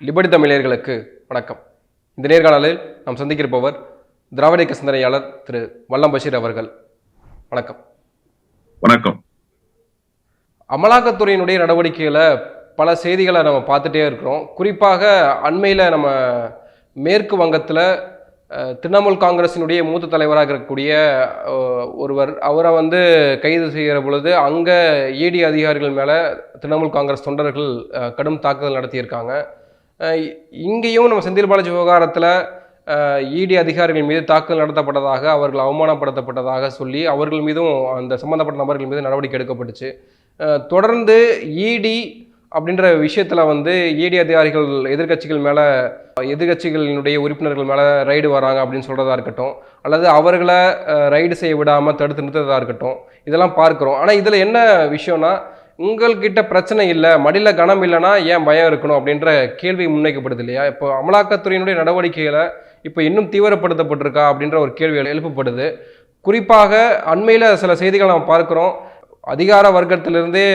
Liberty தமிழர்களுக்கு வணக்கம். இந்த நேர்காணலில் நாம் சந்திக்கிருப்பவர் திராவிட இயக்க சிந்தனையாளர் திரு வல்லம் பஷீர் அவர்கள். வணக்கம். வணக்கம். அமலாக்கத்துறையினுடைய நடவடிக்கைகளை பல செய்திகளை நம்ம பார்த்துட்டே இருக்கிறோம். குறிப்பாக அண்மையில் நம்ம மேற்கு வங்கத்தில் திரிணாமுல் காங்கிரசினுடைய மூத்த தலைவராக இருக்கக்கூடிய ஒருவர் அவரை வந்து கைது செய்கிற பொழுது அங்கே இடி அதிகாரிகள் மேலே திரிணாமுல் காங்கிரஸ் தொண்டர்கள் கடும் தாக்குதல் நடத்தியிருக்காங்க. இங்கேயும் நம்ம செந்தில் பாலாஜி விவகாரத்தில் இடி அதிகாரிகள் மீது தாக்குதல் நடத்தப்பட்டதாக அவர்கள் அவமானப்படுத்தப்பட்டதாக சொல்லி அவர்கள் மீதும் அந்த சம்பந்தப்பட்ட நபர்கள் மீது நடவடிக்கை எடுக்கப்பட்டுச்சு. தொடர்ந்து இடி அப்படின்ற விஷயத்தில் வந்து இடி அதிகாரிகள் எதிர்க்கட்சிகள் மேலே எதிர்க்கட்சிகளினுடைய உறுப்பினர்கள் மேலே ரைடு வராங்க அப்படின்னு சொல்கிறதா இருக்கட்டும் அல்லது அவர்களை ரைடு செய்ய விடாமல் தடுத்து நிறுத்துறதா இருக்கட்டும் இதெல்லாம் பார்க்குறோம். ஆனால் இதில் என்ன விஷயம்னா உங்கள்கிட்ட பிரச்சனை இல்லை மடியில் கனம் இல்லைன்னா ஏன் பயம் இருக்கணும் அப்படின்ற கேள்வி முன்வைக்கப்படுது இல்லையா? இப்போ அமலாக்கத்துறையினுடைய நடவடிக்கைகளை இப்போ இன்னும் தீவிரப்படுத்தப்பட்டிருக்கா அப்படின்ற ஒரு கேள்வி எழுப்பப்படுது. குறிப்பாக அண்மையில் சில செய்திகள் நாம் பார்க்குறோம். அதிகார வர்க்கத்திலிருந்தே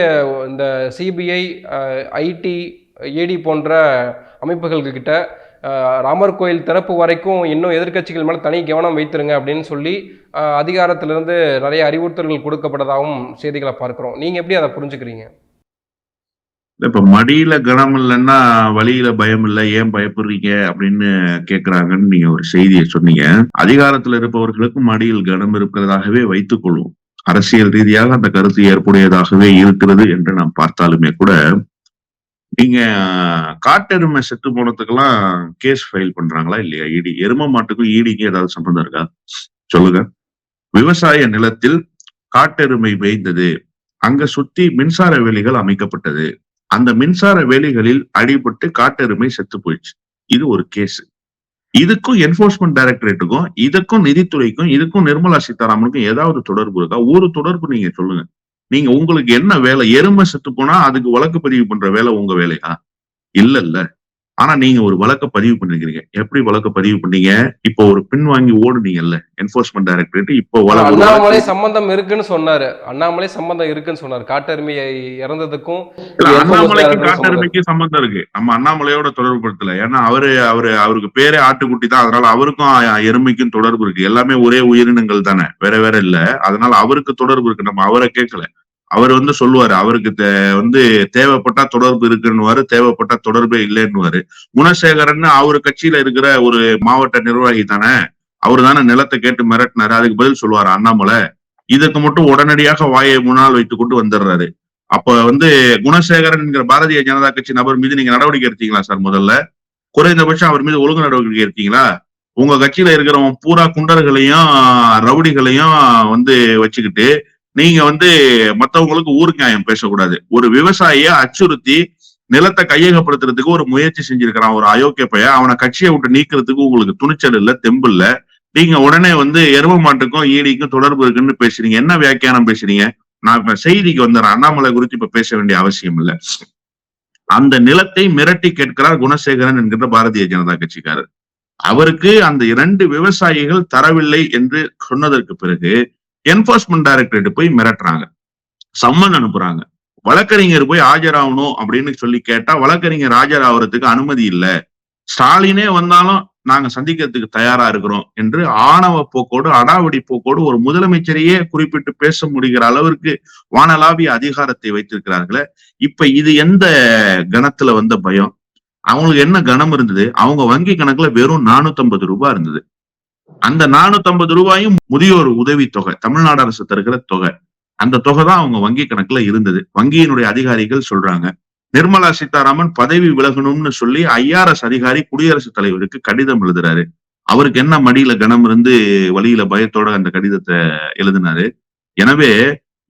இந்த சிபிஐ ஐடி ஏடி போன்ற அமைப்புகள்கிட்ட ராமர் கோயில் திறப்பு வரைக்கும் இன்னும் எதிர்க்கட்சிகள் மேலே தனி கவனம் வைத்திருங்க அப்படின்னு சொல்லி அதிகாரத்திலிருந்து நிறைய அறிவுறுத்தல்கள் கொடுக்கப்பட்டதாகவும் செய்திகளை பார்க்குறோம். நீங்கள் எப்படி அதை புரிஞ்சுக்கிறீங்க? இப்ப மடியில கனம் இல்லைன்னா வழியில பயம் இல்லை ஏன் பயப்படுறீங்க அப்படின்னு கேக்குறாங்கன்னு நீங்க ஒரு செய்தியை சொன்னீங்க. அதிகாரத்துல இருப்பவர்களுக்கு மடியில் கனம் இருக்கிறதாகவே வைத்துக் கொள்வோம். அரசியல் ரீதியாக அந்த கருத்து ஏற்புடையதாகவே இருக்கிறது என்று நாம் பார்த்தாலுமே கூட நீங்க காட்டெருமை செத்து போனதுக்கெல்லாம் கேஸ் ஃபைல் பண்றாங்களா இல்லையா? இடி எரும மாட்டுக்கும் ஈடிக்கும் ஏதாவது சம்பந்தம் இருக்கா? சொல்லுங்க. விவசாய நிலத்தில் காட்டெருமை மேய்ந்தது. அங்க சுத்தி மின்சார வேலிகள் அமைக்கப்பட்டது. அந்த மின்சார வேலிகளில் அடிபட்டு காட்டெருமை செத்து போயிடுச்சு. இது ஒரு கேஸ் இதுக்கும் என்போர்ஸ்மெண்ட் டைரக்டரேட்டுக்கும் இதுக்கும் நிதித்துறைக்கும் இதுக்கும் நிர்மலா சீதாராமனுக்கும் ஏதாவது தொடர்பு இருக்கா? ஒரு தொடர்பு நீங்க சொல்லுங்க. நீங்க உங்களுக்கு என்ன வேலை? எருமை செத்து போனா அதுக்கு வழக்கு பதிவு பண்ற வேலை உங்க வேலையா? இல்ல இல்ல ஆனா நீங்க ஒரு வழக்க பதிவு பண்ணிருக்கீங்க எப்படி வழக்க பதிவு பண்ணீங்க? இப்போ ஒரு பின் வாங்கி ஓடுனீங்கல்ல என்போர்ஸ்மெண்ட் டைரக்டரேட் இப்போ அண்ணாமலை சம்பந்தம் இருக்குன்னு சொன்னாரு. அண்ணாமலை சம்பந்தம் இருக்குன்னு சொன்னார். காட்டெருமையை இறந்ததுக்கும் அண்ணாமலைக்கு என்பது காட்டெருமைக்கு சம்பந்தம் இருக்கு. நம்ம அண்ணாமலையோட தொடர்பு படுத்தல. ஏன்னா அவரு அவரு அவருக்கு பேரே ஆட்டுக்குட்டி தான். அதனால அவருக்கும் எருமைக்கும் தொடர்பு இருக்கு. எல்லாமே ஒரே உயிரினங்கள் தானே. வேற வேற இல்ல. அதனால அவருக்கு தொடர்பு இருக்கு. நம்ம அவரை கேட்கல. அவர் வந்து சொல்லுவாரு அவருக்கு தே- வந்து தேவைப்பட்டா தொடர்பு இருக்குன்னுவாரு தேவைப்பட்டா தொடர்பே இல்லைன்னுவாரு. குணசேகரன் அவரு கட்சியில இருக்கிற ஒரு மாவட்ட நிர்வாகி தானே அவரு தானே நிலத்தை கேட்டு மிரட்டினாரு. அதுக்கு பதில் சொல்லுவாரு அண்ணாமலை இதுக்கு மட்டும் உடனடியாக வாயை முன்னால் வைத்துக் கொண்டு வந்துடுறாரு. அப்ப வந்து குணசேகரன் என்கிற பாரதிய ஜனதா கட்சி நபர் மீது நீங்க நடவடிக்கை எடுத்தீங்களா சார் முதல்ல? குறைந்தபட்சம் அவர் மீது ஒழுங்கு நடவடிக்கை எடுத்தீங்களா? உங்க கட்சியில இருக்கிறவன் பூரா குண்டர்களையும் ரவுடிகளையும் வந்து வச்சுக்கிட்டு நீங்க வந்து மத்தவங்களுக்கு ஊர் நியாயம் பேசக்கூடாது. ஒரு விவசாயிய அச்சுறுத்தி நிலத்தை கையகப்படுத்துறதுக்கு ஒரு முயற்சி செஞ்சிருக்கிறான். ஒரு அயோக்கிய பையன். அவனை கட்சியை விட்டு நீக்கிறதுக்கு உங்களுக்கு துணிச்சல் இல்ல தெம்பு இல்ல. நீங்க உடனே வந்து எரும மாட்டுக்கும் ஈடிக்கும் தொடர்பு இருக்குன்னு பேசுறீங்க. என்ன வியாக்கியானம் பேசுறீங்க? நான் இப்ப செய்திக்கு வந்துடுறேன் அண்ணாமலை குறித்து இப்ப பேச வேண்டிய அவசியம் இல்ல. அந்த நிலத்தை மிரட்டி கேட்கிறார் குணசேகரன் என்கிற பாரதிய ஜனதா கட்சிக்காரர். அவருக்கு அந்த இரண்டு விவசாயிகள் தரவில்லை என்று சொன்னதற்கு பிறகு என்போர்ஸ்மெண்ட் டைரக்டரேட் போய் மிரட்டுறாங்க. சம்மன் அனுப்புறாங்க. வழக்கறிஞர் போய் ஆஜராகணும் அப்படின்னு சொல்லி கேட்டா வழக்கறிஞர் ஆஜராகிறதுக்கு அனுமதி இல்லை. ஸ்டாலினே வந்தாலும் நாங்க சந்திக்கிறதுக்கு தயாரா இருக்கிறோம் என்று ஆணவ போக்கோடு அடாவடி போக்கோடு ஒரு முதலமைச்சரையே குறிப்பிட்டு பேச முடிகிற அளவிற்கு வானலாவிய அதிகாரத்தை வைத்திருக்கிறார்களே. இப்ப இது எந்த கணத்துல வந்த பயம்? அவங்களுக்கு என்ன கணம் இருந்தது? அவங்க வங்கி கணக்குல வெறும் 450 ரூபாய் இருந்தது. அந்த 450 ரூபாயும் முதியோர் உதவி தொகை தமிழ்நாடு அரசு தருகிற தொகை. அந்த தொகை தான் அவங்க வங்கி கணக்குல இருந்தது. வங்கியினுடைய அதிகாரிகள் சொல்றாங்க நிர்மலா சீதாராமன் பதவி விலகணும்னு சொல்லி ஐஆர்எஸ் அதிகாரி குடியரசுத் தலைவருக்கு கடிதம் எழுதுறாரு. அவருக்கு என்ன மடியில கனம் இருந்து வழியில பயத்தோட அந்த கடிதத்தை எழுதினாரு? எனவே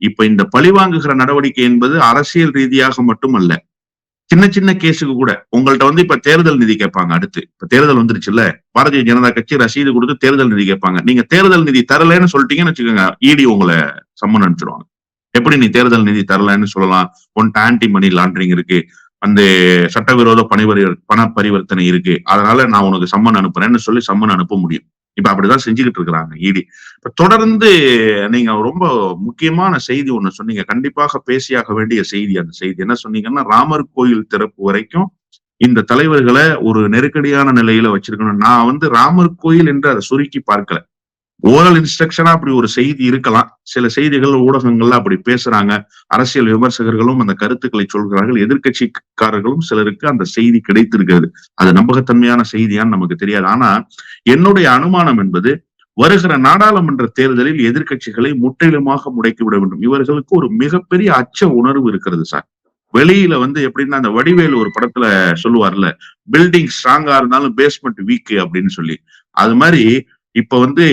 இப்ப இந்த பழிவாங்குகிற நடவடிக்கை என்பது அரசியல் ரீதியாக மட்டுமல்ல சின்ன சின்ன கேஸுக்கு கூட உங்கள்ட்ட வந்து இப்ப தேர்தல் நிதி கேட்பாங்க அடுத்து. இப்ப தேர்தல் வந்துருச்சுல்ல? பாரதிய ஜனதா கட்சி ரசீது கொடுத்து தேர்தல் நிதி கேட்பாங்க. நீங்க தேர்தல் நிதி தரலைன்னு சொல்லிட்டீங்கன்னு வச்சுக்கோங்க இடி உங்களை சம்மன் அனுப்பிச்சிருவாங்க. எப்படி நீ தேர்தல் நிதி தரலன்னு சொல்லலாம்? ஒன்ட்ட ஆன்டி மணி லாண்டரிங் இருக்கு. அந்த சட்டவிரோத பணிபரி பண பரிவர்த்தனை இருக்கு. அதனால நான் உனக்கு சம்மன் அனுப்புறேன்னு சொல்லி சம்மன் அனுப்ப முடியும். இப்ப அப்படிதான் செஞ்சுக்கிட்டு இருக்கிறாங்க இடி. இப்ப தொடர்ந்து நீங்க ரொம்ப முக்கியமான செய்தி ஒண்ணு சொன்னீங்க. கண்டிப்பாக பேசியாக வேண்டிய செய்தி அந்த செய்தி. என்ன சொன்னீங்கன்னா ராமர் கோயில் திறப்பு வரைக்கும் இந்த தலைவர்களை ஒரு நெருக்கடியான நிலையில வச்சிருக்கணும். நான் வந்து ராமர் கோயில் என்று அதை சுருக்கி பார்க்கல. ஓரல் இன்ஸ்ட்ரக்ஷனா அப்படி ஒரு செய்தி இருக்கலாம். சில செய்திகள் ஊடகங்கள்ல அப்படி பேசுறாங்க. அரசியல் விமர்சகர்களும் அந்த கருத்துக்களை சொல்கிறார்கள். எதிர்கட்சிக்காரர்களும் சிலருக்கு அந்த செய்தி கிடைத்திருக்கிறது. அது நம்பகத்தன்மையான செய்தியான்னு நமக்கு தெரியாது. ஆனா என்னுடைய அனுமானம் என்பது வருகிற நாடாளுமன்ற தேர்தலில் எதிர்கட்சிகளை முற்றிலுமாக முடக்கி விட வேண்டும். இவர்களுக்கு ஒரு மிகப்பெரிய அச்ச உணர்வு இருக்கிறது சார். வெளியில வந்து எப்படின்னா அந்த வடிவேலு ஒரு படத்துல சொல்லுவார்ல பில்டிங் ஸ்ட்ராங்கா இருந்தாலும் பேஸ்மெண்ட் வீக் அப்படின்னு சொல்லி. அது மாதிரி இப்ப வந்து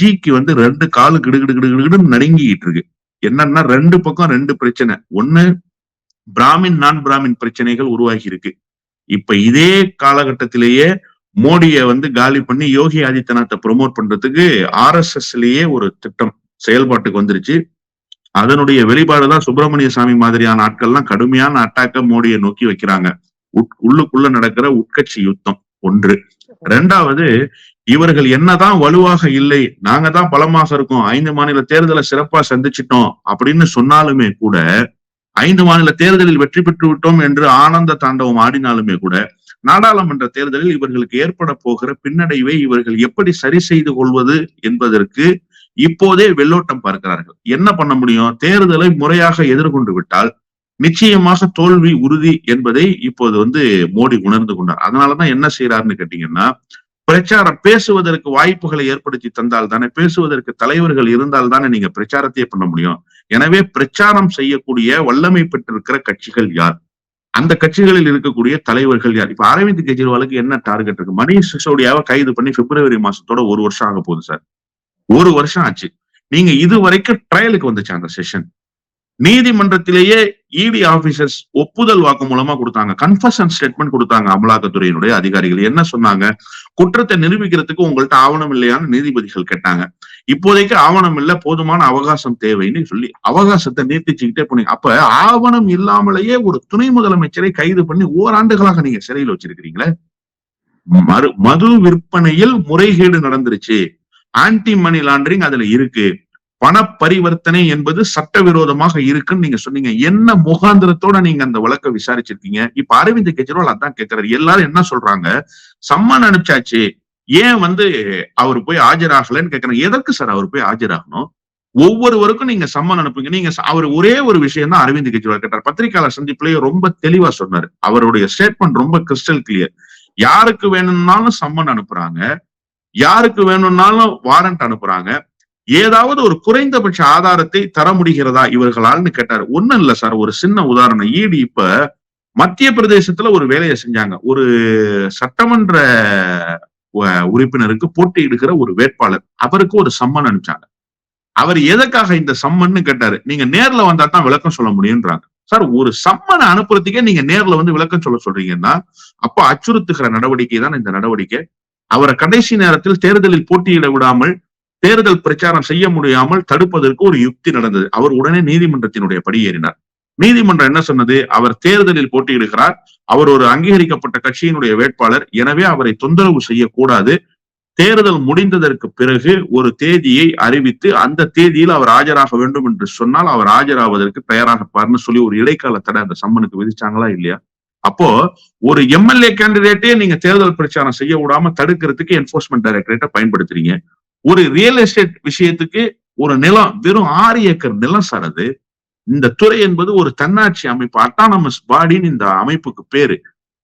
ஜிக்கு வந்து ரெண்டு காலு கிடுகிடுகிடுகிடுன்னு கிடு நடுங்கிட்டு இருக்கு. என்னன்னா ரெண்டு பக்கம் ரெண்டு பிரச்சனை. ஒண்ணு பிராமின் நான் பிராமின் பிரச்சனைகள் உருவாகி இருக்கு. இப்ப இதே காலகட்டத்திலேயே மோடிய வந்து காலி பண்ணி யோகி ஆதித்யநாத்தை ப்ரொமோட் பண்றதுக்கு ஆர் எஸ் எஸ்லயே ஒரு திட்டம் செயல்பாட்டுக்கு வந்துருச்சு. அதனுடைய வெளிப்பாடுதான் சுப்பிரமணிய சாமி மாதிரியான ஆட்கள்லாம் கடுமையான அட்டாக்க மோடியை நோக்கி வைக்கிறாங்க. உட்- உள்ளுக்குள்ள நடக்கிற உட்கட்சி யுத்தம் ஒன்று. ரெண்டாவது இவர்கள் என்னதான் வலுவாக இல்லை நாங்க தான் பலமாக இருக்கோம் ஐந்து மாநில தேர்தலை சிறப்பா சந்திச்சிட்டோம் அப்படின்னு சொன்னாலுமே கூட ஐந்து மாநில தேர்தலில் வெற்றி பெற்று விட்டோம் என்று ஆனந்த தாண்டவம் ஆடினாலுமே கூட நாடாளுமன்ற தேர்தலில் இவர்களுக்கு ஏற்பட போகிற பின்னடைவை இவர்கள் எப்படி சரி செய்து கொள்வது என்பதற்கு இப்போதே வெள்ளோட்டம் பார்க்கிறார்கள். என்ன பண்ண முடியும்? தேர்தலை முறையாக எதிர்கொண்டு விட்டால் நிச்சயமாக தோல்வி உறுதி என்பதை இப்போது வந்து மோடி உணர்ந்து கொண்டார். அதனாலதான் என்ன செய்யறாருன்னு கேட்டீங்கன்னா பிரச்சாரம் பேசுவதற்கு வாய்ப்புகளை ஏற்படுத்தி தந்தால் தானே பேசுவதற்கு தலைவர்கள் இருந்தால் தானே நீங்க பிரச்சாரத்தையே பண்ண முடியும். எனவே பிரச்சாரம் செய்யக்கூடிய வல்லமை பெற்றிருக்கிற கட்சிகள் யார்? அந்த கட்சிகளில் இருக்கக்கூடிய தலைவர்கள் யார்? இப்ப அரவிந்த் கெஜ்ரிவாலுக்கு என்ன டார்கெட் இருக்கு? மணிஷ் சிசோடியாவை கைது பண்ணி பிப்ரவரி மாசத்தோட ஒரு வருஷம் ஆக போகுது சார். ஒரு வருஷம் ஆச்சு. நீங்க இது வரைக்கும் ட்ரையலுக்கு வந்துச்சு அந்த செஷன் நீதிமன்றத்திலேயே இடி ஆபீசர்ஸ் ஒப்புதல் வாக்கு மூலமா கொடுத்தாங்க. கன்ஃபர்ஷன் ஸ்டேட்மெண்ட் கொடுத்தாங்க அமலாக்கத்துறையினுடைய அதிகாரிகள். என்ன சொன்னாங்க? குற்றத்தை நிரூபிக்கிறதுக்கு உங்கள்ட்ட ஆவணம் இல்லையான்னு நீதிபதிகள் கேட்டாங்க. இப்போதைக்கு ஆவணம் இல்ல போதுமான அவகாசம் தேவைன்னு சொல்லி அவகாசத்தை நீட்டிச்சுக்கிட்டே போனீங்க. அப்ப ஆவணம் இல்லாமலேயே ஒரு துணை முதலமைச்சரை கைது பண்ணி ஓராண்டுகளாக நீங்க சிறையில் வச்சிருக்கிறீங்களே? மறு மது விற்பனையில் முறைகேடு நடந்துருச்சு. ஆன்டி மணி லாண்டரிங் அதுல இருக்கு. பண பரிவர்த்தனை என்பது சட்டவிரோதமாக இருக்குன்னு நீங்க சொன்னீங்க. என்ன முகாந்திரத்தோட நீங்க அந்த வழக்கை விசாரிச்சிருக்கீங்க? இப்ப அரவிந்த் கெஜ்ரிவால் அதான் கேட்கிறாரு எல்லாரும் என்ன சொல்றாங்க? சம்மன் அனுப்பிச்சாச்சு. ஏன் வந்து அவர் போய் ஆஜராகலன்னு கேட்கறாங்க எதற்கு சார் அவர் போய் ஆஜராகணும்? ஒவ்வொருவருக்கும் நீங்க சம்மன் அனுப்புங்க. நீங்க அவர் ஒரே ஒரு விஷயம் தான் அரவிந்த் கெஜ்ரிவால் கேட்டார். பத்திரிகையாளர் சந்திப்புலயே ரொம்ப தெளிவா சொன்னார். அவருடைய ஸ்டேட்மெண்ட் ரொம்ப கிறிஸ்டல் கிளியர் யாருக்கு வேணும்னாலும் சம்மன் அனுப்புறாங்க. யாருக்கு வேணும்னாலும் வாரண்ட் அனுப்புறாங்க. ஏதாவது ஒரு குறைந்தபட்ச ஆதாரத்தை தர முடிகிறதா இவர்களால்னு கேட்டாரு. ஒண்ணும் இல்ல சார் ஒரு சின்ன உதாரணம். ஈடி இப்ப மத்திய பிரதேசத்துல ஒரு வேலையை செஞ்சாங்க. ஒரு சட்டமன்ற உ- உறுப்பினருக்கு போட்டியிடுகிற ஒரு வேட்பாளர். அவருக்கு ஒரு சம்மன் அனுப்பிச்சாங்க. அவர் எதற்காக இந்த சம்மன்னு கேட்டாரு. நீங்க நேர்ல வந்தா தான் விளக்கம் சொல்ல முடியும்ன்றாங்க. சார் ஒரு சம்மனை அனுப்புறதுக்கே நீங்க நேர்ல வந்து விளக்கம் சொல்ல சொல்றீங்கன்னா அப்ப அச்சுறுத்துகிற நடவடிக்கை தான் இந்த நடவடிக்கை. அவரை கடைசி நேரத்தில் தேர்தலில் போட்டியிட விடாமல் தேர்தல் பிரச்சாரம் செய்ய முடியாமல் தடுப்பதற்கு ஒரு யுக்தி நடந்தது. அவர் உடனே நீதிமன்றத்தினுடைய படியேறினார் நீதிமன்றம் என்ன சொன்னது? அவர் தேர்தலில் போட்டியிடுகிறார். அவர் ஒரு அங்கீகரிக்கப்பட்ட கட்சியினுடைய வேட்பாளர். எனவே அவரை தொந்தரவு செய்யக்கூடாது. தேர்தல் முடிந்ததற்கு பிறகு ஒரு தேதியை அறிவித்து அந்த தேதியில் அவர் ஆஜராக வேண்டும் என்று சொன்னால் அவர் ஆஜராவதற்கு தயாராகப்பார்னு சொல்லி ஒரு இடைக்கால தடை அந்த சம்மனுக்கு விதிச்சாங்களா இல்லையா? அப்போ ஒரு எம்எல்ஏ கேண்டிடேட்டே நீங்க தேர்தல் பிரச்சாரம் செய்ய விடாம தடுக்கிறதுக்கு என்போர்ஸ்மெண்ட் டைரக்டரேட்டை பயன்படுத்துறீங்க. ஒரு ரியல் எஸ்டேட் விஷயத்துக்கு ஒரு நிலம் வெறும் ஆறு ஏக்கர் நிலம் சார் அது இந்த துறை என்பது ஒரு தன்னாட்சி அமைப்பு அட்டானமஸ் பாடின்னு இந்த அமைப்புக்கு பேரு.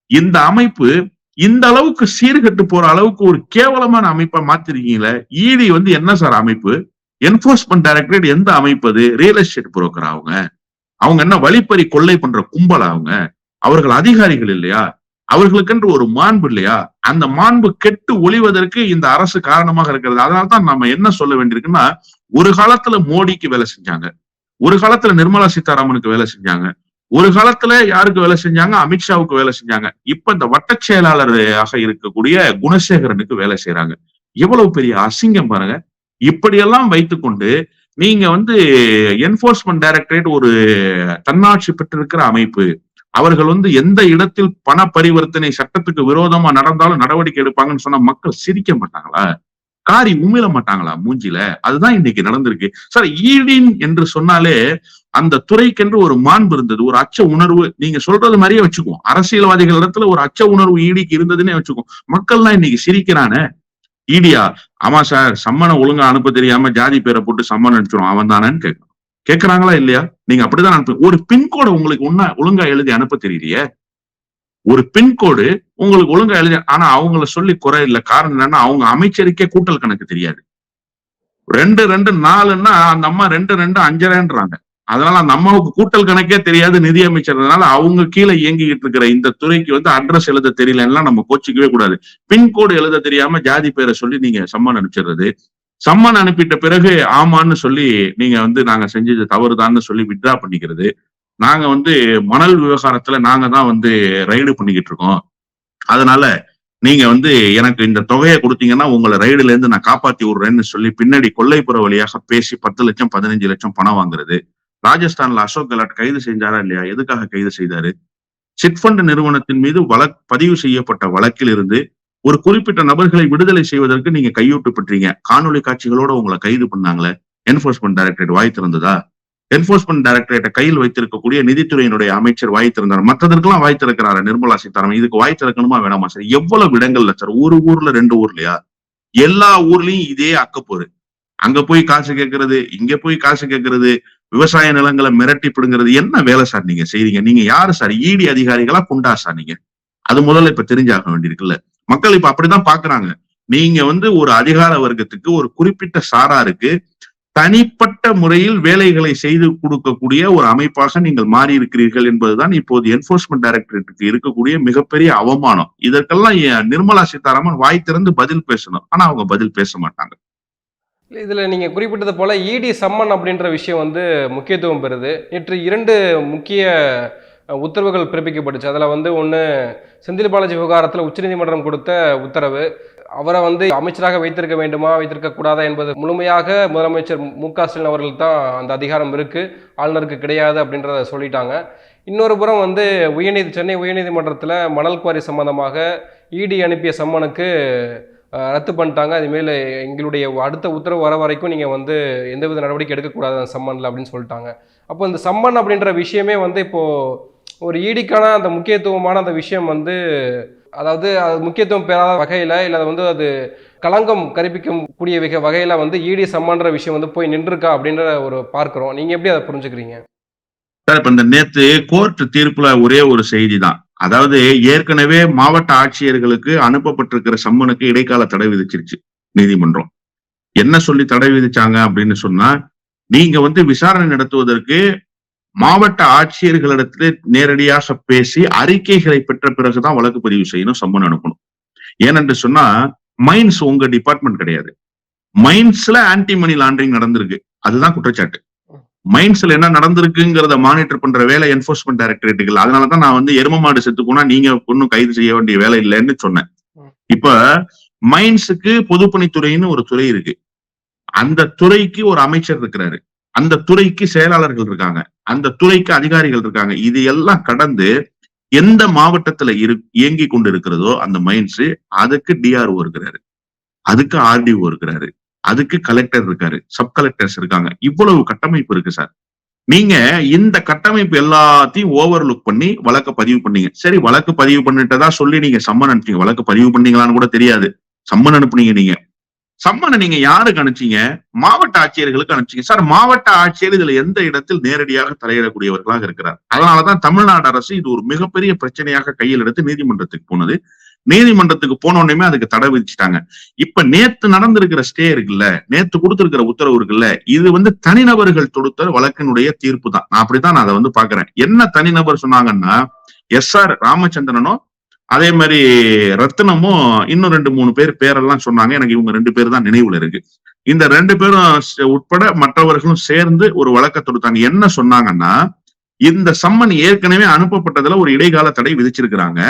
இந்த அமைப்பு இந்த அளவுக்கு சீர்கெட்டு போற அளவுக்கு ஒரு கேவலமான அமைப்பா மாத்திருக்கீங்களே. ஈடி வந்து என்ன சார் அமைப்பு? என்போர்ஸ்மெண்ட் டைரக்டரேட் எந்த அமைப்பு அது? ரியல் எஸ்டேட் புரோக்கர் அவங்க? அவங்க என்ன வழிப்பறி கொள்ளை பண்ற கும்பல் அவங்க? அவர்கள் அதிகாரிகள் இல்லையா? அவர்களுக்கென்று ஒரு மாண்பு இல்லையா? அந்த மாண்பு கெட்டு ஒளிவதற்கு இந்த அரசு காரணமாக இருக்கிறது. அதனால்தான் நம்ம என்ன சொல்ல வேண்டியிருக்குன்னா ஒரு காலத்துல மோடிக்கு வேலை செஞ்சாங்க. ஒரு காலத்துல நிர்மலா சீதாராமனுக்கு வேலை செஞ்சாங்க. ஒரு காலத்துல யாருக்கு வேலை செஞ்சாங்க? அமித்ஷாவுக்கு வேலை செஞ்சாங்க. இப்ப இந்த வட்ட செயலாளராக இருக்கக்கூடிய குணசேகரனுக்கு வேலை செய்யறாங்க எவ்வளவு பெரிய அசிங்கம் பாருங்க. இப்படியெல்லாம் வைத்துக்கொண்டு நீங்க வந்து என்போர்ஸ்மெண்ட் டைரக்டரேட் ஒரு தன்னாட்சி பெற்றிருக்கிற அமைப்பு அவர்கள் வந்து எந்த இடத்தில் பண பரிவர்த்தனை சட்டத்துக்கு விரோதமா நடந்தாலும் நடவடிக்கை எடுப்பாங்கன்னு சொன்னா மக்கள் சிரிக்க மாட்டாங்களா? காரி உமிழ மாட்டாங்களா மூஞ்சில அதுதான் இன்னைக்கு நடந்திருக்கு. சார் ஈடின் என்று சொன்னாலே அந்த துறைக்கென்று ஒரு மாண்பு இருந்தது. ஒரு அச்ச உணர்வு. நீங்க சொல்றது மாதிரியே வச்சுக்குவோம். அரசியல்வாதிகள் இடத்துல ஒரு அச்ச உணர்வு ஈடிக்கு இருந்ததுன்னே வச்சுக்குவோம். மக்கள்லாம் இன்னைக்கு சிரிக்கிறானே. ஈடியா ஆமா சார் சம்மனை ஒழுங்கா அனுப்ப தெரியாம ஜாதி பேரை போட்டு சம்மன் அனுப்பிச்சிடும் அவன் தானேன்னு கேட்கணும் கேட்கறாங்களா இல்லையா? நீங்க அப்படிதான் அனுப்பு ஒரு பின்கோடு உங்களுக்கு ஒன்னா ஒழுங்கா எழுதி அனுப்ப தெரியலையே ஒரு பின்கோடு உங்களுக்கு ஒழுங்கா எழுதி ஆனா அவங்கள சொல்லி குறை இல்லை. காரணம் என்னன்னா அவங்க அமைச்சருக்கே கூட்டல் கணக்கு தெரியாது. ரெண்டு ரெண்டு நாலுன்னா அந்த அம்மா ரெண்டு ரெண்டு அஞ்சரைன்றாங்க. அதனால அந்த அம்மாவுக்கு கூட்டல் கணக்கே தெரியாது நிதி அமைச்சர்னால அவங்க கீழே இயங்கிக்கிட்டு இருக்கிற இந்த துறைக்கு வந்து அட்ரஸ் எழுத தெரியலன்னா நம்ம கோச்சிக்கவே கூடாது. பின்கோடு எழுத தெரியாம ஜாதி பேரை சொல்லி நீங்க சம்மன் அனுப்பிச்சிடுறது. சம்மன் அனுப்பிட்ட பிறகு ஆமான்னு சொல்லி நீங்க வந்து நாங்க செஞ்சது தவறுதான்னு சொல்லி வித்ரா பண்ணிக்கிறது. நாங்க வந்து மணல் விவகாரத்துல நாங்க தான் வந்து ரைடு பண்ணிக்கிட்டு இருக்கோம். அதனால நீங்க வந்து எனக்கு இந்த தொகையை கொடுத்தீங்கன்னா உங்களை ரைடுல இருந்து நான் காப்பாத்தி விடுறேன்னு சொல்லி பின்னாடி கொள்ளைப்புற வழியாக பேசி பத்து லட்சம் பதினஞ்சு லட்சம் பணம் வாங்குறது. ராஜஸ்தான்ல அசோக் கெலாட் கைது செஞ்சாரா இல்லையா? எதுக்காக கைது செய்தாரு? சிட்ஃபண்ட் நிறுவனத்தின் மீது வழக் பதிவு செய்யப்பட்ட வழக்கில் இருந்து ஒரு குறிப்பிட்ட நபர்களை விடுதலை செய்வதற்கு நீங்க கையூட்டு பெற்றீங்க காணொலி காட்சிகளோட உங்களை கைது பண்ணாங்களே. என்போர்ஸ்மெண்ட் டைரக்டரேட் வாய் திறந்ததா? என்போர்ஸ்மெண்ட் டைரக்டரேட்டை கையில் வைத்திருக்கக்கூடிய நிதித்துறையினுடைய அமைச்சர் வாய் திறந்தார்? மற்றதற்கெல்லாம் வாய் திறக்கிறாரு நிர்மலா சீதாராமன். இதுக்கு வாய் திறக்கணுமா வேணாமா? சார் எவ்வளவு இடங்கள்ல சார்? ஒரு ஊர்ல ரெண்டு ஊர்லயா? எல்லா ஊர்லயும் இதே அக்கப்போரு. அங்க போய் காசு கேட்கறது இங்க போய் காசு கேட்கறது விவசாய நிலங்களை மிரட்டி பிடுங்கிறது. என்ன வேலை சார் நீங்க செய்றீங்க? நீங்க யாரு சார்? ஈடி அதிகாரிகளா குண்டா சார் நீங்க? அது முதல்ல இப்ப தெரிஞ்சாக வேண்டியிருக்குல்ல. மக்கள் இப்ப அப்படிதான் பாக்குறாங்க. நீங்க வந்து ஒரு அதிகார வர்க்கத்துக்கு ஒரு குறிப்பிட்ட சாராருக்கு தனிப்பட்ட முறையில் வேலைகளை செய்து கொடுக்கக்கூடிய ஒரு அமைப்பாக நீங்கள் மாறி இருக்கிறீர்கள் என்பதுதான் இப்போது என்போர்ஸ்மெண்ட் டைரக்டரேட்டுக்கு இருக்கக்கூடிய மிகப்பெரிய அவமானம். இதற்கெல்லாம் நிர்மலா சீதாராமன் வாய் திறந்து பதில் பேசணும். ஆனா அவங்க பதில் பேச மாட்டாங்க. இதுல நீங்க குறிப்பிட்டது போல இடி சம்மன் அப்படின்ற விஷயம் வந்து முக்கியத்துவம் பெறுது. நேற்று இரண்டு முக்கிய உத்தரவுகள் பிறப்பிக்கப்பட்டுச்சு. அதில் வந்து ஒன்று செந்தில் பாலாஜி விவகாரத்தில் உச்சநீதிமன்றம் கொடுத்த உத்தரவு. அவரை வந்து அமைச்சராக வைத்திருக்க வேண்டுமா வைத்திருக்க கூடாதா என்பது முழுமையாக முதலமைச்சர் மு க ஸ்டாலின் அவர்கள் தான் அந்த அதிகாரம் இருக்குது ஆளுநருக்கு கிடையாது அப்படின்றத சொல்லிட்டாங்க. இன்னொரு புறம் வந்து உயர்நீதி சென்னை உயர்நீதிமன்றத்தில் மணல் குவாரி சம்பந்தமாக இடி அனுப்பிய சம்மனுக்கு ரத்து பண்ணிட்டாங்க. அதுமாரி எங்களுடைய அடுத்த உத்தரவு வர வரைக்கும் நீங்கள் வந்து எந்தவித நடவடிக்கை எடுக்கக்கூடாது அந்த சம்மனில் அப்படின்னு சொல்லிட்டாங்க. அப்போ இந்த சம்மன் அப்படின்ற விஷயமே வந்து இப்போது ஒரு ஈடிக்கான அந்த முக்கியத்துவமான அந்த விஷயம் வந்து அதாவது அது முக்கியத்துவம் பெறாத வகையில் இல்லை அது வந்து அது களங்கம் கற்பிக்கும் கூடிய வகை வகையில் வந்து ஈடி சம்மன்ற விஷயம் வந்து போய் நின்றுருக்கா அப்படின்ற ஒரு பார்க்குறோம். நீங்கள் எப்படி அதை புரிஞ்சுக்கிறீங்க? சார் இப்போ இந்த நேற்று கோர்ட் தீர்ப்புல ஒரே ஒரு செய்தி தான் அதாவது ஏற்கனவே மாவட்ட ஆட்சியர்களுக்கு அனுப்பப்பட்டிருக்கிற சம்மனுக்கு இடைக்கால தடை விதிச்சிருச்சு நீதிமன்றம். என்ன சொல்லி தடை விதிச்சாங்க அப்படின்னு சொன்னா நீங்க வந்து விசாரணை நடத்துவதற்கு மாவட்ட ஆட்சியர்களிடத்துல நேரடியாக பேசி அறிக்கைகளை பெற்ற பிறகுதான் வழக்கு பதிவு செய்யணும் சம்மன் அனுப்பணும். ஏனென்று சொன்னா மைன்ஸ் உங்க டிபார்ட்மெண்ட் கிடையாது. மைன்ஸ்ல ஆன்டி மணி லாண்டரிங் நடந்திருக்கு. அதுதான் குற்றச்சாட்டு. மைன்ஸ்ல என்ன நடந்திருக்குங்கிறத மானிட்டர் பண்ற வேலை என்போர்ஸ்மெண்ட் டைரக்டரேட்டுகள் அதனாலதான் நான் வந்து எரும மாடு செத்து போனா நீங்க ஒன்னும் கைது செய்ய வேண்டிய வேலை இல்லைன்னு சொன்னேன். இப்ப மைன்ஸுக்கு பொதுப்பணித்துறைன்னு ஒரு துறை இருக்கு. அந்த துறைக்கு ஒரு அமைச்சர் இருக்கிறாரு. அந்த துறைக்கு செயலாளர்கள் இருக்காங்க. அந்த துறைக்கு அதிகாரிகள் இருக்காங்க. இது எல்லாம் கடந்து எந்த மாவட்டத்துல இரு இயங்கி கொண்டு இருக்கிறதோ அந்த மைன்ஸ் அதுக்கு டிஆர்ஓ இருக்கிறாரு. அதுக்கு ஆர்டிஓ இருக்கிறாரு. அதுக்கு கலெக்டர் இருக்காரு. சப் கலெக்டர்ஸ் இருக்காங்க. இவ்வளவு கட்டமைப்பு இருக்கு சார். நீங்க இந்த கட்டமைப்பு எல்லாத்தையும் ஓவர்லுக் பண்ணி வழக்க பதிவு பண்ணீங்க. சரி வழக்கு பதிவு பண்ணிட்டதா சொல்லி நீங்க சம்மன் அனுப்பிச்சீங்க வழக்கு பதிவு பண்ணீங்களான்னு கூட தெரியாது. சம்மன் அனுப்புனீங்க நீங்க. சம்மனை நீங்க யாருக்கு அனுப்பிச்சீங்க? மாவட்ட ஆட்சியர்களுக்கு அனுப்பிச்சீங்க. சார் மாவட்ட ஆட்சியர் இதுல எந்த இடத்தில் நேரடியாக தலையிடக்கூடியவர்களாக இருக்கிறார்? அதனாலதான் தமிழ்நாடு அரசு இது ஒரு மிகப்பெரிய பிரச்சனையாக கையில் எடுத்து நீதிமன்றத்துக்கு போனது. நீதிமன்றத்துக்கு போன உடனே அதுக்கு தடை விதிச்சிட்டாங்க. இப்ப நேத்து நடந்திருக்கிற ஸ்டே இருக்குல்ல நேத்து கொடுத்திருக்கிற உத்தரவு இருக்குல்ல இது வந்து தனிநபர்கள் தொடுத்த வழக்கினுடைய தீர்ப்பு தான். நான் அப்படித்தான் நான் அதை வந்து பாக்குறேன் என்ன தனிநபர் சொன்னாங்கன்னா எஸ் ஆர் ராமச்சந்திரனும் அதே மாதிரி ரத்னமும் இன்னும் ரெண்டு மூணு பேர் பேரெல்லாம் சொன்னாங்க. எனக்கு இவங்க ரெண்டு பேர் தான் நினைவுல இருக்கு. இந்த ரெண்டு பேரும் உட்பட மற்றவர்களும் சேர்ந்து ஒரு வழக்க தொடுத்தாங்க. என்ன சொன்னாங்கன்னா இந்த சம்மன் ஏற்கனவே அனுப்பப்பட்டதுல ஒரு இடைக்கால தடை விதிச்சிருக்கிறாங்க.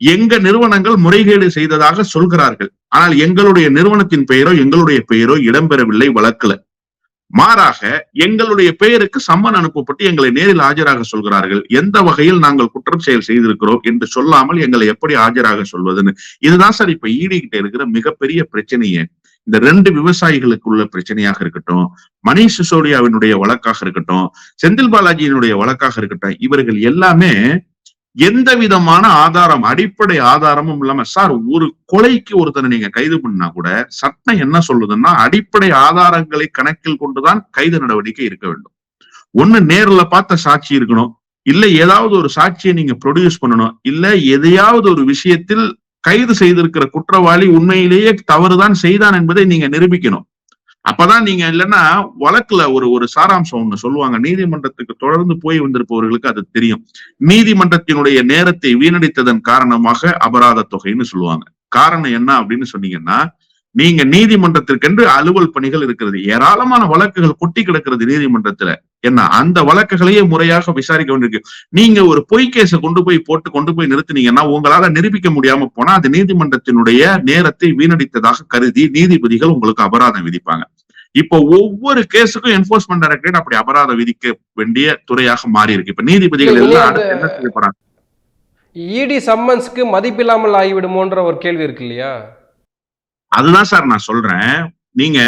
எங்க நிறுவனங்கள் முறைகேடு செய்ததாக சொல்கிறார்கள். ஆனால் எங்களுடைய நிறுவனத்தின் பெயரோ எங்களுடைய பெயரோ இடம்பெறவில்லை வழக்குல. மாறாக எங்களுடைய பெயருக்கு சம்மன் அனுப்பப்பட்டு எங்களை நேரில் ஆஜராக சொல்கிறார்கள். எந்த வகையில் நாங்கள் குற்றம் செயல் செய்திருக்கிறோம் என்று சொல்லாமல் எங்களை எப்படி ஆஜராக சொல்வதுன்னு. இதுதான் சார் இப்ப ஈடுகிட்ட இருக்கிற மிகப்பெரிய பிரச்சனையே. இந்த ரெண்டு விவசாயிகளுக்கு உள்ள பிரச்சனையாக இருக்கட்டும் மணிஷ் சிசோடியாவினுடைய வழக்காக இருக்கட்டும் செந்தில் பாலாஜியினுடைய வழக்காக இருக்கட்டும் இவர்கள் எல்லாமே எந்த விதமான ஆதாரம் அடிப்படை ஆதாரமும் இல்லாம சார் ஒரு கொலைக்கு ஒருத்தனை நீங்க கைது பண்ணா கூட சட்டம் என்ன சொல்லுதுன்னா அடிப்படை ஆதாரங்களை கணக்கில் கொண்டுதான் கைது நடவடிக்கை இருக்க வேண்டும். ஒண்ணு நேர்ல பார்த்த சாட்சி இருக்கணும். இல்ல ஏதாவது ஒரு சாட்சியை நீங்க ப்ரொடியூஸ் பண்ணணும். இல்ல எதையாவது ஒரு விஷயத்தில் கைது செய்திருக்கிற குற்றவாளி உண்மையிலேயே தவறுதான் செய்தான் என்பதை நீங்க நிரூபிக்கணும். அப்பதான் நீங்க இல்லைன்னா வழக்குல ஒரு ஒரு சாராம்சம் ஒண்ணு சொல்லுவாங்க. நீதிமன்றத்துக்கு தொடர்ந்து போய் வந்திருப்பவர்களுக்கு அது தெரியும். நீதிமன்றத்தினுடைய நேரத்தை வீணடித்ததன் காரணமாக அபராத தொகைன்னு சொல்லுவாங்க. காரணம் என்ன அப்படின்னு சொன்னீங்கன்னா நீங்க நீதிமன்றத்திற்கென்று அலுவல் பணிகள் இருக்கிறது. ஏராளமான வழக்குகள் கொட்டி கிடக்கிறது நீதிமன்றத்துல. என்ன? அந்த வழக்குகளையே முறையாக விசாரிக்க வேண்டியிருக்கு. நீங்க ஒரு பொய் கேஸை கொண்டு போய் போட்டு கொண்டு போய் நிறுத்தினீங்கன்னா உங்களால நிரூபிக்க முடியாம போனா அது நீதிமன்றத்தினுடைய நேரத்தை வீணடித்ததாக கருதி நீதிபதிகள் உங்களுக்கு அபராதம் விதிப்பாங்க. இப்போ ஒவ்வொரு கேஸுக்கும் என்போர்ஸ்மெண்ட் டைரக்டரேட் அப்படி அபராதம் விதிக்க வேண்டிய துறையாக மாறி இருக்கு இப்ப நீதிபதிகள் எல்லாம் என்ன செய்ய போறாங்க? இடி சம்மன்ஸ்க்கு மதிப்பில்லாமல் ஆகிவிடுமோன்ற ஒரு கேள்வி இருக்கு இல்லையா? அதுதான் சார் நான் சொல்றேன். நீங்க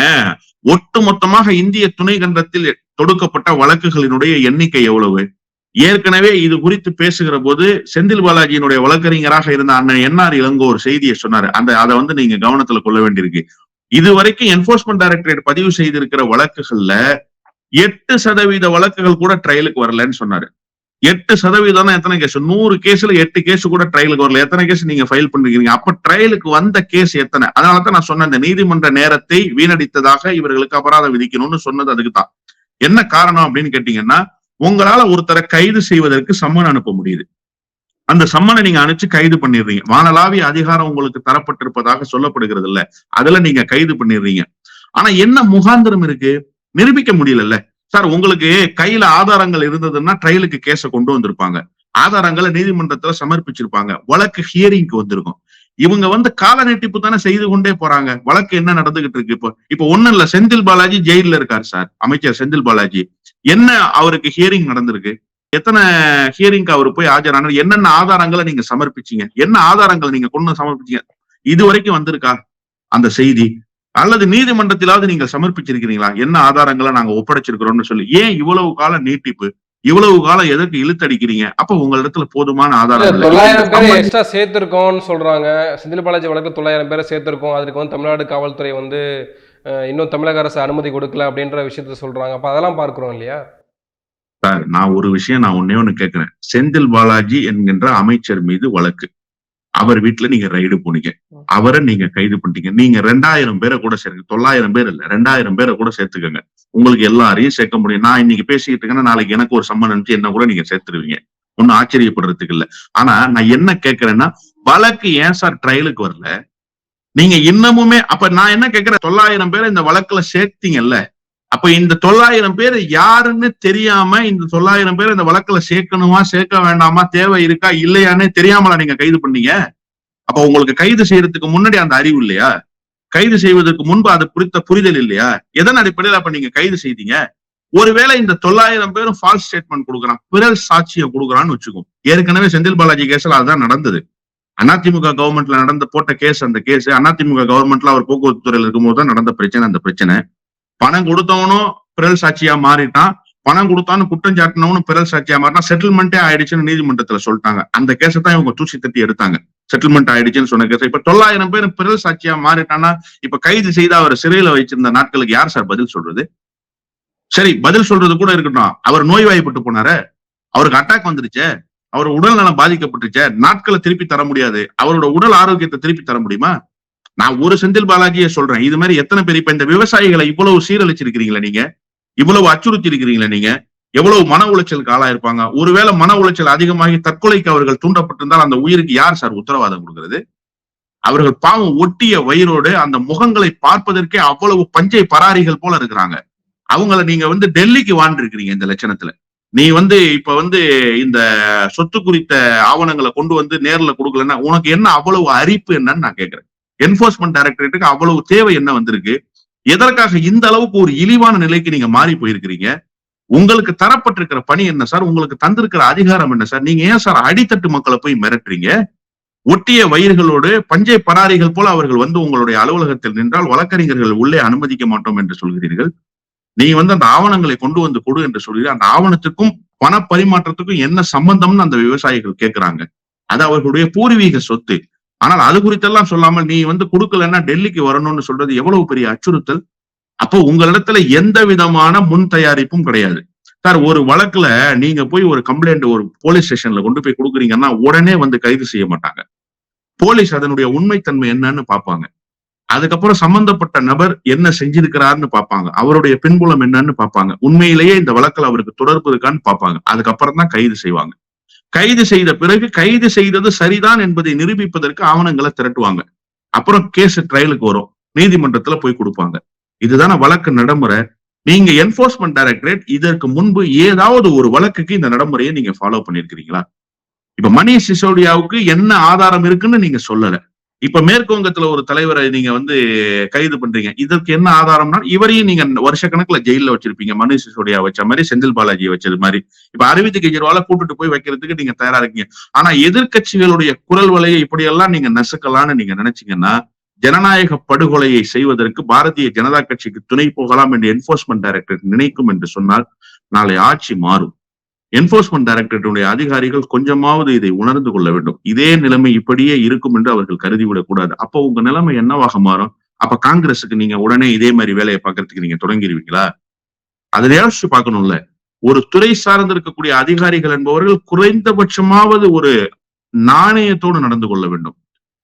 ஒட்டு மொத்தமாக இந்திய துணை கண்டத்தில் தொடுக்கப்பட்ட வழக்குகளினுடைய எண்ணிக்கை எவ்வளவு? ஏற்கனவே இது குறித்து பேசுகிற போது செந்தில் பாலாஜியினுடைய வழக்கறிஞராக இருந்த அண்ணன் என்ஆர் இளங்கோ ஒரு செய்தியை சொன்னாரு. அந்த அதை வந்து நீங்க கவனத்துல கொள்ள வேண்டியிருக்கு. இது வரைக்கும் என்போர்ஸ்மெண்ட் டைரக்டரேட் பதிவு செய்திருக்கிற வழக்குகள்ல எட்டு சதவீத வழக்குகள் கூட ட்ரையலுக்கு வரலன்னு சொன்னாரு. எட்டு சதவீதம் எத்தனை கேஸ் நூறு கேஸ்ல எட்டு கேஸ் கூட ட்ரையலுக்கு வரல. எத்தனை கேஸ் நீங்க ஃபைல் பண்ணிருக்கீங்க? அப்ப ட்ரையலுக்கு வந்த கேஸ் எத்தனை? அதனால தான் நான் சொன்ன இந்த நீதிமன்ற நேரத்தை வீணடித்ததாக இவர்களுக்கு அபராதம் விதிக்கணும்னு சொன்னது அதுக்கு தான் என்ன காரணம் அப்படின்னு கேட்டீங்கன்னா உங்களால ஒருத்தரை கைது செய்வதற்கு சம்மன் அனுப்ப முடியுது. அந்த சம்மனை நீங்க அனுப்பிச்சு கைது பண்ணிடுறீங்க. வானலாவிய அதிகாரம் உங்களுக்கு தரப்பட்டிருப்பதாக சொல்லப்படுகிறது இல்ல அதுல நீங்க கைது பண்ணிடுறீங்க. ஆனா என்ன முகாந்திரம் இருக்கு? நிரூபிக்க முடியலல்ல. சார் உங்களுக்கு கையில ஆதாரங்கள் இருந்ததுன்னா ட்ரையலுக்கு கேஸ கொண்டு வந்திருப்பாங்க. ஆதாரங்களை நீதிமன்றத்துல சமர்ப்பிச்சிருப்பாங்க. வழக்கு ஹியரிங்க்கு வந்திருக்கும். இவங்க வந்து கால நீட்டிப்பு தானே செய்து கொண்டே போறாங்க. வழக்கு என்ன நடந்துகிட்டு இருக்கு இப்போ? இப்போ ஒண்ணும் இல்ல செந்தில் பாலாஜி ஜெயில இருக்காரு சார் அமைச்சர் செந்தில் பாலாஜி. என்ன அவருக்கு ஹியரிங் நடந்திருக்கு? எத்தனை ஹியரிங்க்கு அவர் போய் ஆஜரானார்? என்னென்ன ஆதாரங்களை நீங்க சமர்ப்பிச்சீங்க? என்ன ஆதாரங்களை நீங்க கொண்டு சமர்ப்பிச்சீங்க? இது வரைக்கும் வந்திருக்கா அந்த செய்தி? அல்லது நீதிமன்றத்திலாவது நீங்க சமர்ப்பிச்சிருக்கிறீங்களா? என்ன ஆதாரங்களை நாங்க ஒப்படைச்சிருக்கிறோம்னு சொல்லி. ஏன் இவ்வளவு கால நீட்டிப்பு இவ்வளவு காலம் எதற்கு இழுத்தடிக்கிறீங்க? அப்ப உங்களிடத்துல போதுமான ஆதாரம் இல்லை. தொள்ளாயிரம் பேரை எக்ஸ்ட்ரா சேர்த்திருக்கோம்னு சொல்றாங்க. செந்தில் பாலாஜி வழக்கு தொள்ளாயிரம் பேரை சேர்த்திருக்கோம். அதுக்கு வந்து தமிழ்நாடு காவல்துறை வந்து இன்னும் தமிழக அரசு அனுமதி கொடுக்கல அப்படின்ற விஷயத்த சொல்றாங்க. அப்ப அதெல்லாம் பார்க்கிறோம் இல்லையா? சார் நான் ஒரு விஷயம் நான் ஒன்னே ஒண்ணு கேட்கிறேன் செந்தில் பாலாஜி என்கின்ற அமைச்சர் மீது வழக்கு. அவர் வீட்டுல நீங்க ரைடு போனீங்க. அவரை நீங்க கைது பண்ணிட்டீங்க. நீங்க ரெண்டாயிரம் பேரை கூட சேர்க்க தொள்ளாயிரம் பேர் இல்ல ரெண்டாயிரம் பேரை கூட சேர்த்துக்கங்க. உங்களுக்கு எல்லாரையும் சேர்க்க முடியும். நான் இன்னைக்கு பேசிக்கிட்டு இருக்கேன்னா நாளைக்கு எனக்கு ஒரு சம்மன் அனுப்பிச்சு என்ன கூட நீங்க சேர்த்துருவீங்க. ஒன்னும் ஆச்சரியப்படுறதுக்கு இல்ல. ஆனா நான் என்ன கேட்கிறேன்னா வழக்கு ஏன் சார் ட்ரையலுக்கு வரல? நீங்க இன்னமுமே அப்ப நான் என்ன கேட்கிறேன் தொள்ளாயிரம் பேரை இந்த வழக்குல சேர்த்தீங்கல்ல அப்ப இந்த தொள்ளாயிரம் பேர் யாருன்னு தெரியாம இந்த தொள்ளாயிரம் பேர் இந்த வழக்குல சேர்க்கணுமா சேர்க்க வேண்டாமா தேவை இருக்கா இல்லையான்னு தெரியாமலா நீங்க கைது பண்ணீங்க? அப்ப உங்களுக்கு கைது செய்யறதுக்கு முன்னாடி அந்த அறிவு இல்லையா? கைது செய்வதற்கு முன்பு அது குறித்த புரிதல் இல்லையா? எதன் அடிப்படையில் அப்ப நீங்க கைது செய்தீங்க? ஒருவேளை இந்த தொள்ளாயிரம் பேரும் ஃபால்ஸ் ஸ்டேட்மெண்ட் கொடுக்குறான் பிறர் சாட்சியை கொடுக்குறான்னு வச்சுக்கோம் ஏற்கனவே செந்தில் பாலாஜி கேஸ்ல அதுதான் நடந்தது. அதிமுக கவர்மெண்ட்ல நடந்த போட்ட கேஸ் அந்த கேஸ் அதிமுக கவர்மெண்ட்ல அவர் போக்குவரத்து துறையில இருக்கும்போது தான் நடந்த பிரச்சனை அந்த பிரச்சனை. பணம் கொடுத்தவனும் பிறல் சாட்சியா மாறிட்டான். பணம் கொடுத்தான்னு குற்றம் சாட்டினவனும் பிறல் சாட்சியா மாறினா செட்டில்மெண்ட்டே ஆயிடுச்சுன்னு நீதிமன்றத்துல சொல்லிட்டாங்க. அந்த கேஸை தான் இவங்க தூசி தட்டி எடுத்தாங்க. செட்டில்மெண்ட் ஆயிடுச்சுன்னு சொன்ன கேஸ் இப்ப தொள்ளாயிரம் பேர் பிறல் சாட்சியா மாறிட்டானா இப்ப கைது செய்து அவர் சிறையில வச்சிருந்த நாட்களுக்கு யார் சார் பதில் சொல்றது? சரி பதில் சொல்றது கூட இருக்கட்டும். அவர் நோய்வாய்ப்பட்டு போனாரு. அவருக்கு அட்டாக் வந்துருச்சு. அவர் உடல் நலம் பாதிக்கப்பட்டுச்சே. நாட்களை திருப்பி தர முடியாது. அவரோட உடல் ஆரோக்கியத்தை திருப்பி தர முடியுமா? நான் ஒரு செந்தில் பாலாஜியை சொல்றேன். இது மாதிரி எத்தனை பேர் இப்ப இந்த விவசாயிகளை இவ்வளவு சீரழிச்சிருக்கிறீங்களா நீங்க? இவ்வளவு அச்சுறுத்தி இருக்கிறீங்களா நீங்க? எவ்வளவு மன உளைச்சலுக்கு ஆளாயிருப்பாங்க? ஒருவேளை மன உளைச்சல் அதிகமாகி தற்கொலைக்கு அவர்கள் தூண்டப்பட்டிருந்தால் அந்த உயிருக்கு யார் சார் உத்தரவாதம் கொடுக்கிறது? அவர்கள் பாவம் ஒட்டிய வயிறோடு அந்த முகங்களை பார்ப்பதற்கே அவ்வளவு பஞ்சை பராரிகள் போல இருக்கிறாங்க. அவங்கள நீங்க வந்து டெல்லிக்கு வாண்டிருக்கிறீங்க இந்த லட்சணத்துல. நீ வந்து இப்ப வந்து இந்த சொத்து குறித்த ஆவணங்களை கொண்டு வந்து நேர்ல கொடுக்கலன்னா உனக்கு என்ன அவ்வளவு அரிப்பு என்னன்னு நான் கேட்கிறேன். என்போர்ஸ்மெண்ட் டைரக்டரேட்டுக்கு அவ்வளவு தேவை என்ன வந்திருக்கு? எதற்காக இந்த அளவுக்கு ஒரு இழிவான நிலைக்கு நீங்க மாறி போயிருக்கிறீங்க? உங்களுக்கு தரப்பட்டிருக்கிற பணி என்ன சார்? உங்களுக்கு தந்திருக்கிற அதிகாரம் என்ன சார்? நீங்க ஏன் சார் அடித்தட்டு மக்களை போய் மிரட்டுறீங்க? ஒட்டிய வயிர்களோடு பஞ்சை பராரிகள் போல அவர்கள் வந்து உங்களுடைய அலுவலகத்தில் நின்றால் வழக்கறிஞர்கள் உள்ளே அனுமதிக்க மாட்டோம் என்று சொல்கிறீர்கள். நீங்க வந்து அந்த ஆவணங்களை கொண்டு வந்து கொடு என்று சொல்கிறீர்கள். அந்த ஆவணத்துக்கும் பண பரிமாற்றத்துக்கும் என்ன சம்பந்தம்னு அந்த விவசாயிகள் கேட்கிறாங்க அது அவர்களுடைய பூர்வீக சொத்து. ஆனால் அது குறித்தெல்லாம் சொல்லாமல் நீ வந்து கொடுக்கலன்னா டெல்லிக்கு வரணும்னு சொல்றது எவ்வளவு பெரிய அச்சுறுத்தல்? அப்போ உங்களிடத்துல எந்த விதமான முன் தயாரிப்பும் கிடையாது. சார் ஒரு வழக்குல நீங்க போய் ஒரு கம்ப்ளைண்ட் ஒரு போலீஸ் ஸ்டேஷன்ல கொண்டு போய் கொடுக்குறீங்கன்னா உடனே வந்து கைது செய்ய மாட்டாங்க. போலீஸ் அதனுடைய உண்மைத்தன்மை என்னன்னு பார்ப்பாங்க. அதுக்கப்புறம் சம்பந்தப்பட்ட நபர் என்ன செஞ்சிருக்கிறாருன்னு பார்ப்பாங்க. அவருடைய பின்புலம் என்னன்னு பார்ப்பாங்க. உண்மையிலேயே இந்த வழக்கில் அவருக்கு தொடர்பு இருக்கான்னு பார்ப்பாங்க. அதுக்கப்புறம் தான் கைது செய்வாங்க. கைது செய்த பிறகு கைது செய்தது சரிதான் என்பதை நிரூபிப்பதற்கு ஆவணங்களை திரட்டுவாங்க. அப்புறம் கேஸ் ட்ரையலுக்கு வரும். நீதிமன்றத்துல போய் கொடுப்பாங்க. இதுதான வழக்கு நடைமுறை. நீங்க என்போர்ஸ்மெண்ட் டைரக்டரேட் இதற்கு முன்பு ஏதாவது ஒரு வழக்குக்கு இந்த நடைமுறையை நீங்க ஃபாலோ பண்ணிருக்கிறீங்களா இப்ப மணி சிசோடியாவுக்கு என்ன ஆதாரம் இருக்குன்னு நீங்க சொல்லலை. இப்ப மேற்கு வங்கத்துல ஒரு தலைவரை நீங்க வந்து கைது பண்றீங்க. இதற்கு என்ன ஆதாரம்னா இவரையும் நீங்க வருஷ கணக்குல ஜெயில வச்சிருப்பீங்க. மனுஷ் சிசோடியா வச்ச மாதிரி செந்தில் பாலாஜி வச்சது மாதிரி. இப்ப அரவிந்த் கெஜ்ரிவால கூட்டிட்டு போய் வைக்கிறதுக்கு நீங்க தயாரா இருக்கீங்க. ஆனா எதிர்க்கட்சிகளுடைய குரல் வலையை இப்படியெல்லாம் நீங்க நசுக்கலாம்னு நீங்க நினைச்சீங்கன்னா ஜனநாயக படுகொலையை செய்வதற்கு பாரதிய ஜனதா கட்சிக்கு துணை போகலாம் என்று என்போர்ஸ்மெண்ட் டைரக்டர் நினைக்கும் என்று சொன்னால் நாளை ஆட்சி மாறும். என்போர்ஸ்மெண்ட் டைரக்டரேட்டுடைய அதிகாரிகள் கொஞ்சமாவது இதை உணர்ந்து கொள்ள வேண்டும். இதே நிலைமை இப்படியே இருக்கும் என்று அவர்கள் கருதிவிடக் கூடாது. அப்போ உங்க நிலைமை என்னவாக மாறும்? அப்ப காங்கிரஸுக்கு நீங்க உடனே இதே மாதிரி வேலையை பார்க்கறதுக்கு நீங்க தொடங்கிடுவீங்களா அதை யோசிச்சு பார்க்கணும்ல. ஒரு துறை சார்ந்து இருக்கக்கூடிய அதிகாரிகள் என்பவர்கள் குறைந்தபட்சமாவது ஒரு நாணயத்தோடு நடந்து கொள்ள வேண்டும்.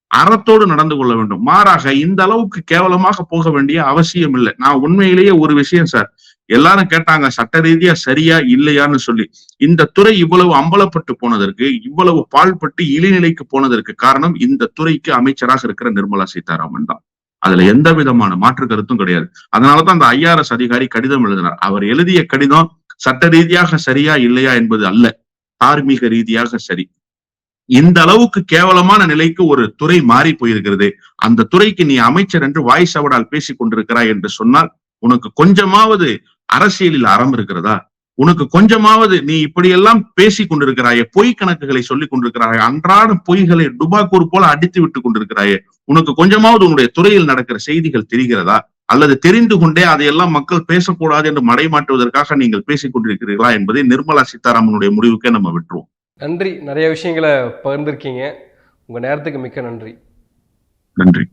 அறத்தோடு நடந்து கொள்ள வேண்டும். மாறாக இந்த அளவுக்கு கேவலமாக போக வேண்டிய அவசியம் இல்லை நான் உண்மையிலேயே ஒரு விஷயம் சார். எல்லாரும் கேட்டாங்க சட்ட ரீதியா சரியா இல்லையான்னு சொல்லி. இந்த துறை இவ்வளவு அம்பலப்பட்டு போனதற்கு இவ்வளவு பாழ்பட்டு இழிநிலைக்கு போனதற்கு காரணம் இந்த துறைக்கு அமைச்சராக இருக்கிற நிர்மலா சீதாராமன் தான். அதுல எந்த விதமான மாற்று கருத்தும் கிடையாது. அதனாலதான் அந்த ஐஆர்எஸ் அதிகாரி கடிதம் எழுதினார். அவர் எழுதிய கடிதம் சட்ட ரீதியாக சரியா இல்லையா என்பது அல்ல. தார்மீக ரீதியாக சரி. இந்த அளவுக்கு கேவலமான நிலைக்கு ஒரு துறை மாறி போயிருக்கிறது. அந்த துறைக்கு நீ அமைச்சர் என்று வாய் சவடால் பேசிக் கொண்டிருக்கிறாய் என்று சொன்னால் உனக்கு கொஞ்சமாவது அரசியலில் அறம் இருக்கிறதா? உனக்கு கொஞ்சமாவது நீ இப்படியெல்லாம் பேசி கொண்டிருக்கிறாயே பொய் கணக்குகளை சொல்லிக் கொண்டிருக்கிறாயே அன்றாட பொய்களை டுபாக்கூர் போல அடித்து விட்டு கொண்டிருக்கிறாயே உனக்கு கொஞ்சமாவது உன்னுடைய துறையில் நடக்கிற செய்திகள் தெரிகிறதா? அல்லது தெரிந்து கொண்டே அதையெல்லாம் மக்கள் பேசக்கூடாது என்று மடைமாட்டுவதற்காக நீங்கள் பேசிக் கொண்டிருக்கிறீர்களா என்பதை நிர்மலா சீதாராமனுடைய முடிவுக்கே நம்ம விட்டுருவோம். நன்றி. நிறைய விஷயங்களை பகிர்ந்திருக்கீங்க. உங்க நேரத்துக்கு மிக்க நன்றி. நன்றி.